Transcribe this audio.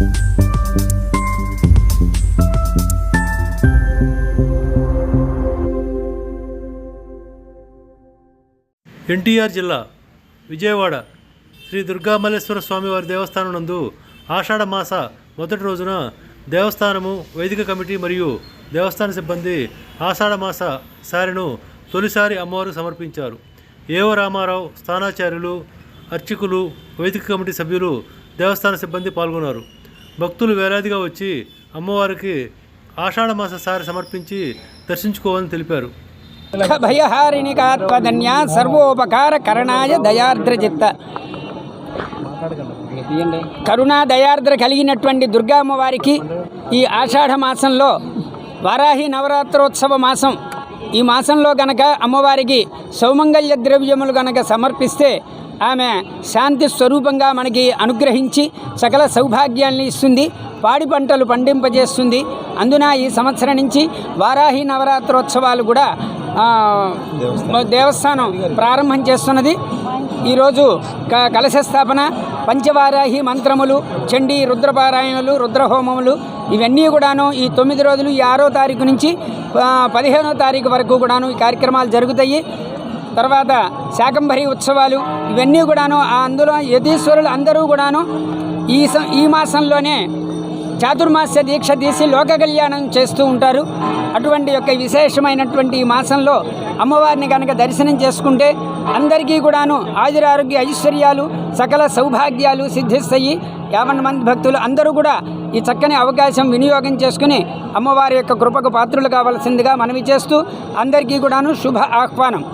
ఎన్టీఆర్ జిల్లా విజయవాడ శ్రీ దుర్గామల్లేశ్వర స్వామివారి దేవస్థానం నందు ఆషాఢ మాస మొదటి రోజున దేవస్థానము వైదిక కమిటీ మరియు దేవస్థాన సిబ్బంది ఆషాఢ మాస సారిను తొలిసారి అమ్మవారు సమర్పించారు. ఏవో రామారావు స్థానాచార్యులు అర్చకులు వైదిక కమిటీ సభ్యులు దేవస్థాన సిబ్బంది పాల్గొన్నారు. భక్తులు వేలాదిగా వచ్చి అమ్మవారికి ఆషాఢ మాస సారి సమర్పించి దర్శించుకోవాలని తెలిపారు. భయహారిణికాత్మధన్య సర్వోపకార కరణాయ దయార్ద్రచిత్త కరుణా దయార్ద్ర కలిగినటువంటి దుర్గామ్మవారికి ఈ ఆషాఢ మాసంలో వారాహి నవరాత్రోత్సవ మాసం ఈ మాసంలో గనక అమ్మవారికి సౌమంగళ్య ద్రవ్యములు గనక సమర్పిస్తే ఆమె శాంతి స్వరూపంగా మనకి అనుగ్రహించి సకల సౌభాగ్యాన్ని ఇస్తుంది పాడి పంటలు పండింపజేస్తుంది. అందున ఈ సంవత్సరం నుంచి వారాహి నవరాత్రోత్సవాలు కూడా దేవస్థానం ప్రారంభం చేస్తున్నది. ఈరోజు క కలశ స్థాపన పంచవారాహి మంత్రములు చండీ రుద్రపారాయణలు రుద్రహోమములు ఇవన్నీ కూడాను ఈ తొమ్మిది రోజులు ఈ ఆరో తారీఖు నుంచి పదిహేనో తారీఖు వరకు కూడాను ఈ కార్యక్రమాలు జరుగుతాయి. తర్వాత శాకంభరి ఉత్సవాలు ఇవన్నీ కూడాను ఆ అందులో యతీశ్వరులు అందరూ కూడాను ఈ ఈ మాసంలోనే చాతుర్మాస్య దీక్ష తీసి లోక కళ్యాణం చేస్తూ ఉంటారు. అటువంటి యొక్క విశేషమైనటువంటి ఈ మాసంలో అమ్మవారిని కనుక దర్శనం చేసుకుంటే అందరికీ కూడాను ఆయురారోగ్య ఐశ్వర్యాలు సకల సౌభాగ్యాలు సిద్ధిస్తాయి. యాభై మంది భక్తులు అందరూ కూడా ఈ చక్కని అవకాశం వినియోగం చేసుకుని అమ్మవారి యొక్క కృపకు పాత్రులు కావాల్సిందిగా మనవి చేస్తూ అందరికీ కూడాను శుభ ఆహ్వానం.